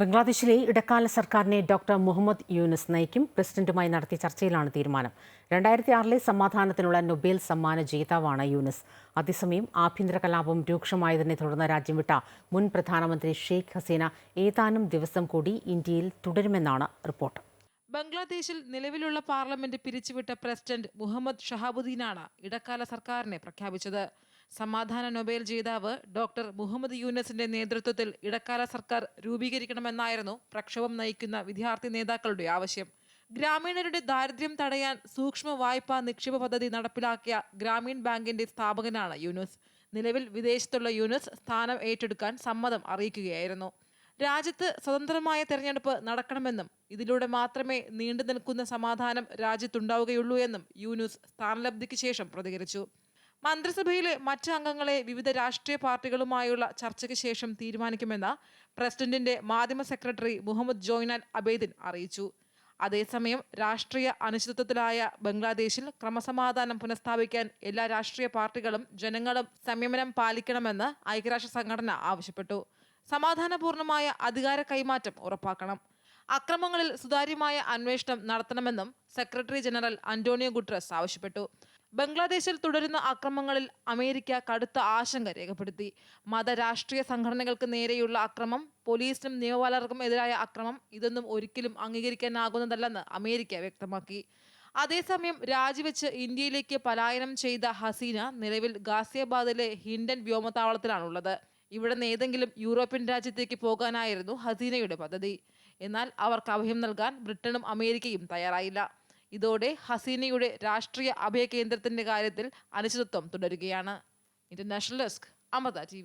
ബംഗ്ലാദേശിലെ ഇടക്കാല സർക്കാരിനെ ഡോക്ടർ മുഹമ്മദ് യൂനസ് നയിക്കും. പ്രസിഡന്റുമായി നടത്തിയ ചർച്ചയിലാണ് തീരുമാനം. രണ്ടായിരത്തി ആറിലെ സമാധാനത്തിനുള്ള നൊബേൽ സമ്മാന ജേതാവാണ് യൂനസ്. അതേസമയം ആഭ്യന്തര കലാപം രൂക്ഷമായതിനെ തുടർന്ന് രാജ്യം വിട്ട മുൻ പ്രധാനമന്ത്രി ഷെയ്ഖ് ഹസീന ഏതാനും ദിവസം കൂടി ഇന്ത്യയിൽ തുടരുമെന്നാണ് റിപ്പോർട്ട്. ബംഗ്ലാദേശിൽ നിലവിലുള്ള പാർലമെന്റ് പിരിച്ചുവിട്ട പ്രസിഡന്റ് മുഹമ്മദ് ഷഹാബുദ്ദീനാണ് ഇടക്കാല സർക്കാരിനെ പ്രഖ്യാപിച്ചത്. സമാധാന നൊബേൽ ജേതാവ് ഡോക്ടർ മുഹമ്മദ് യൂനസിന്റെ നേതൃത്വത്തിൽ ഇടക്കാല സർക്കാർ രൂപീകരിക്കണമെന്നായിരുന്നു പ്രക്ഷോഭം നയിക്കുന്ന വിദ്യാർത്ഥി നേതാക്കളുടെ ആവശ്യം. ഗ്രാമീണരുടെ ദാരിദ്ര്യം തടയാൻ സൂക്ഷ്മ വായ്പാ നിക്ഷേപ പദ്ധതി നടപ്പിലാക്കിയ ഗ്രാമീൺ ബാങ്കിന്റെ സ്ഥാപകനാണ് യൂനുസ്. നിലവിൽ വിദേശത്തുള്ള യൂനുസ് സ്ഥാനം ഏറ്റെടുക്കാൻ സമ്മതം അറിയിക്കുകയായിരുന്നു. രാജ്യത്ത് സ്വതന്ത്രമായ തെരഞ്ഞെടുപ്പ് നടക്കണമെന്നും ഇതിലൂടെ മാത്രമേ നീണ്ടു നിൽക്കുന്ന സമാധാനം രാജ്യത്തുണ്ടാവുകയുള്ളൂ എന്നും യൂനുസ് സ്ഥാനലബ്ധിക്ക് ശേഷം പ്രതികരിച്ചു. മന്ത്രിസഭയിലെ മറ്റ് അംഗങ്ങളെ വിവിധ രാഷ്ട്രീയ പാർട്ടികളുമായുള്ള ചർച്ചയ്ക്ക് ശേഷം തീരുമാനിക്കുമെന്ന് പ്രസിഡന്റിന്റെ മാധ്യമ സെക്രട്ടറി മുഹമ്മദ് ജോയ്നാൽ അബേദിൻ അറിയിച്ചു. അതേസമയം രാഷ്ട്രീയ അനിശ്ചിതത്വത്തിലായ ബംഗ്ലാദേശിൽ ക്രമസമാധാനം പുനഃസ്ഥാപിക്കാൻ എല്ലാ രാഷ്ട്രീയ പാർട്ടികളും ജനങ്ങളും സംയമനം പാലിക്കണമെന്ന് ഐക്യരാഷ്ട്ര സംഘടന ആവശ്യപ്പെട്ടു. സമാധാനപൂർണമായ അധികാര കൈമാറ്റം ഉറപ്പാക്കണം. അക്രമങ്ങളിൽ സുതാര്യമായ അന്വേഷണം നടത്തണമെന്നും സെക്രട്ടറി ജനറൽ അന്റോണിയോ ഗുട്രസ് ആവശ്യപ്പെട്ടു. ബംഗ്ലാദേശിൽ തുടരുന്ന അക്രമങ്ങളിൽ അമേരിക്ക കടുത്ത ആശങ്ക രേഖപ്പെടുത്തി. മതരാഷ്ട്രീയ സംഘടനകൾക്ക് നേരെയുള്ള അക്രമം പോലീസിനും നിയമപാലർക്കും എതിരായ അക്രമം ഇതൊന്നും ഒരിക്കലും അംഗീകരിക്കാനാകുന്നതല്ലെന്ന് അമേരിക്ക വ്യക്തമാക്കി. അതേസമയം രാജിവെച്ച് ഇന്ത്യയിലേക്ക് പലായനം ചെയ്ത ഹസീന നിലവിൽ ഗാസിയാബാദിലെ ഹിൻഡൻ വ്യോമത്താവളത്തിലാണുള്ളത്. ഇവിടെ നിന്ന് ഏതെങ്കിലും യൂറോപ്യൻ രാജ്യത്തേക്ക് പോകാനായിരുന്നു ഹസീനയുടെ പദ്ധതി. എന്നാൽ അവർക്ക് അഭയം നൽകാൻ ബ്രിട്ടനും അമേരിക്കയും തയ്യാറായില്ല. ഇതോടെ ഹസീനയുടെ രാഷ്ട്രീയ അഭയ കേന്ദ്രത്തിന്റെ കാര്യത്തിൽ അനിശ്ചിതത്വം തുടരുകയാണ്. International desk Amrita T